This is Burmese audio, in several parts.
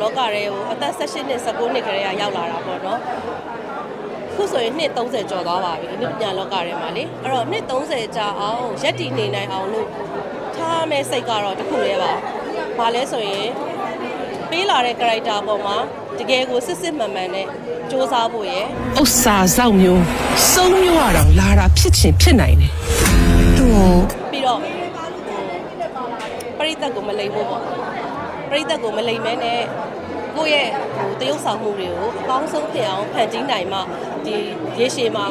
လောကတွေကိုအသက်18နှစ်19နှစ်ကလေးကရောက်လာတာပေါ့နော်ခုဆိုရင်နှစ်30ကျော်သွားပါပြီအနုပညာလောကထဲမှာလေအဲ့တော့နှစ်30ကြာအောင်ရက်တည်နေနိုင်အောင်လို့ထားမဲ့စိတ်ကတော့တစ်ခုတည်းပါဘာလဲဆိုရင်ပေးလာတဲ့ character ပေါ်မှာတကယ်ကိုစစ်စစ်မှန်မှန်နဲ့စူးစမ်းဖို့ရယ်ဥစ္စာစောက်မျိုးစုံမျိုးရတော့လာတာဖြစ်ချင်းဖြစ်နိုင်တယ်သူပြီးတော့ဟိုပရိသတ်ကိုမလိမ်ဖို့ပေါ့ပရိသတ်ကိုမလိမ်မဲနဲ့ ကိုယ့်ရဲ့ဟိုတရုပ်ဆောင်မှုတွေကိုအကောင်းဆုံးဖြစ်အောင်ဖန်တီးနိုင်မှဒီရေရှည်မှာ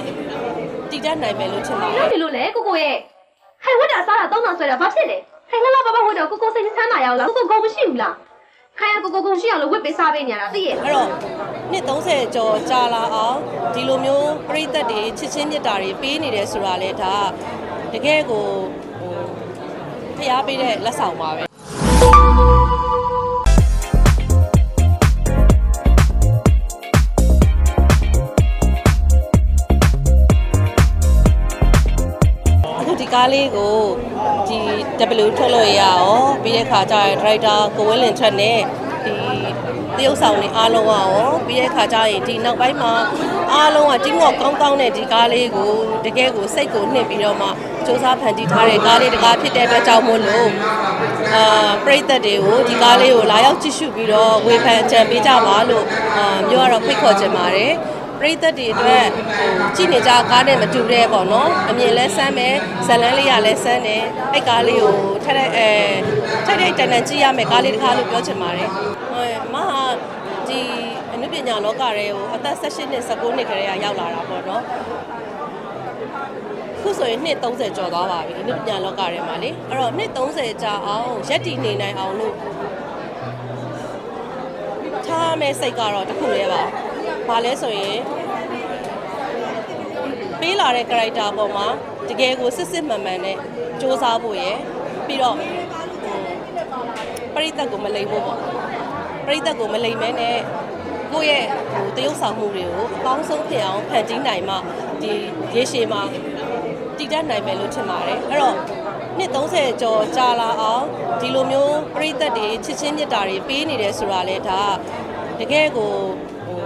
တည်တတ်နိုင်မယ်လို့ထင်ပါတယ်ဘာဖြစ်လို့လဲကိုကိုရဲ့ဟဲ့ဝတ်တာစားတာသုံးတာဆွဲတာဘာဖြစ်လဲဟဲ့ငါလာဘာဘာဝတ်တော့ကိုကိုစိတ်ချမ်းသာရအောင်လားကိုကိုကုန်မရှိဘူးလားခိုင်ရကိုကိုကုန်ရှိအောင်လို့ဝတ်ပေးစားပေးနေရတာသိရဲ့အဲ့တော့နှစ်30ကျော်ကြာလာအောင်ဒီလိုမျိုးပရိသတ်တွေချစ်ချင်းမြတ်တာတွေပေးနေတယ်ဆိုတာလေဒါတကယ်ကိုဟိုဖျားပေးတဲ့လက်ဆောင်ပါပဲ ကားလေးကိုဒီ W ထုတ်လို့ရအောင်ပြီးတဲ့ခါကျရင် driver ကိုဝင်းလင်ထွက်နဲ့ဒီတရုပ်ဆောင်တွေအားလုံးကရောပြီးတဲ့ခါကျရင်ဒီနောက်ပိုင်းမှာအားလုံးကတင်းငေါကောင်းကောင်းနဲ့ဒီကားလေးကိုတကယ်ကိုစိတ်ကိုနှစ်ပြီးတော့မှစ조사ဖန်တီးထားတဲ့ကားလေးတကားဖြစ်တဲ့အတွက်ကြောင့်မို့လို့အာပရိသတ်တွေကိုဒီကားလေးကိုလာရောက်ကြည့်ရှုပြီးတော့ဝေဖန်ကြံပေးကြပါလို့အာမျိုးကတော့ဖိတ်ခေါ်ချင်ပါတယ် ပရိသတ်တွေအတွက်ဟိုကြည့်နေကြကားနဲ့မတူတဲ့ပေါ့နော်အမြင်လဲဆန်းမယ်ဇလန်းလေးရလဲဆန်းတယ်အဲ့ကားလေးကိုထက်တဲ့အဲထက်တဲ့တန်တန်ကြည့်ရမယ်ကားလေးတစ်ခါလို့ပြောချင်ပါတယ်ဟိုမဟာဒီအနုပညာလောကတွေကိုအသက်18နှစ်19နှစ်ကလေးကရောက်လာတာပေါ့နော်ခုဆိုရင်နှစ်30ကျော်သွားပါပြီအနုပညာလောကထဲမှာလေအဲ့တော့နှစ်30ကြာအောင်ရက်တည်နေနိုင်အောင်လို့ထားမဲ့စိတ်ကတော့တစ်ခုတည်းပါ ဘာလဲဆိုရင်ပေးလာတဲ့ character ပေါ်မှာတကယ်ကိုစစ်စစ်မှန်မှန်နဲ့စူးစမ်းဖို့ရယ်ပြီးတော့ဟိုပရိသတ်ကိုမလိမ်ဖို့ပေါ့ပရိသတ်ကိုမလိမ်မဲနဲ့ကိုယ့်ရဲ့ဟိုတရုပ်ဆောင်မှုတွေကိုအကောင်းဆုံးဖြစ်အောင်ဖန်တီးနိုင်မှဒီရေရှည်မှာတည်တတ်နိုင်မယ်လို့ထင်ပါတယ်အဲ့တော့နှစ်30ကျော်ကြာလာအောင်ဒီလိုမျိုးပရိသတ်တွေချစ်ချင်းမြတ်တာတွေပေးနေတယ်ဆိုတာလေဒါတကယ်ကိုဟို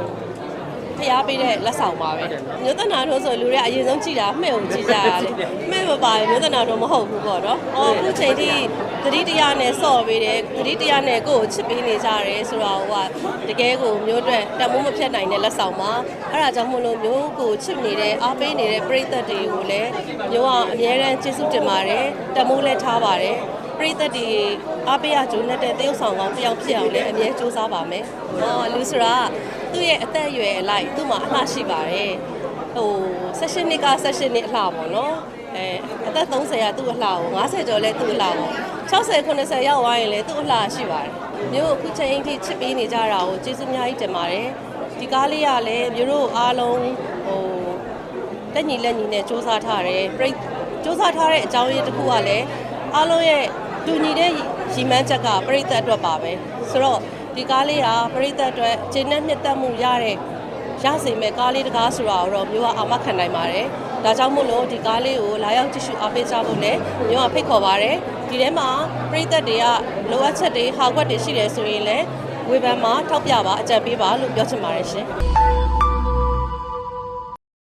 ဖျားပေးတဲ့လက်ဆောင်ပါပဲမြို့သနာတို့ဆိုလူတွေကအရင်ဆုံးကြည်တာမှဲ့ကိုကြည်ကြရတယ်မှဲ့မပါရင်မြို့သနာတို့မဟုတ်ဘူးပေါ့နော်အော်အခုချိန်ထိသတိတရားနဲ့စော့ပေးတယ်သတိတရားနဲ့ကိုယ့်ကိုချစ်ပေးနေကြတယ်ဆိုတော့ဟိုကတကယ်ကိုမျိုးအတွက်တမိုးမဖြတ်နိုင်တဲ့လက်ဆောင်ပါအဲ့ဒါကြောင့်မို့လို့မျိုးကိုချစ်နေတဲ့အားပေးနေတဲ့ပရိသတ်တွေကိုလည်းမျိုးကအများရန်ကျေးဇူးတင်ပါတယ်တမိုးလည်းထားပါတယ် ပရိသတ်တွေအားပေးရကြုံနဲ့တဲ့တရုပ်ဆောင်ကောင်းတစ်ယောက်ဖြစ်အောင်လည်းအမြဲစူးစမ်းပါမယ်။ဟောလူဆိုတာသူ့ရဲ့အသက်အရွယ်အလိုက်သူ့မှာအလှရှိပါတယ်။ဟို16နှစ်က16နှစ်အလှပေါ့နော်။အဲအသက်30ကသူ့အလှကို50ကျော်လဲသူ့အလှပေါ့60 90ရောက်သွားရင်လည်းသူ့အလှရှိပါတယ်။မျိုးအခုချိန်ထိချစ်ပေးနေကြတာကိုကျေးဇူးအများကြီးတင်ပါတယ်။ဒီကားလေးကလည်းမျိုးတို့အားလုံးဟိုလက်ညီလက်ညီနဲ့စူးစမ်းထားတယ်ပြိစူးစမ်းထားတဲ့အကြောင်းရင်းတစ်ခုကလည်းအားလုံးရဲ့ တူညီတဲ့ရီမန်းချက်ကပြိသက်အတွက်ပါပဲဆိုတော့ဒီကားလေးကပြိသက်အတွက်ဂျင်းနဲ့နှစ်သက်မှုရတဲ့ရစေမဲ့ကားလေးတကားဆိုတာကိုတော့မျိုးကအာမခံနိုင်ပါတယ်ဒါကြောင့်မို့လို့ဒီကားလေးကိုလာရောက်ကြည့်ရှုအားပေးကြဖို့လည်းမျိုးကဖိတ်ခေါ်ပါတယ်ဒီထဲမှာပြိသက်တွေကလိုအပ်ချက်တွေဟာကွက်တွေရှိတယ်ဆိုရင်လည်းဝေဖန်မှာထောက်ပြပါအကြံပေးပါလို့ပြောချင်ပါတယ်ရှင်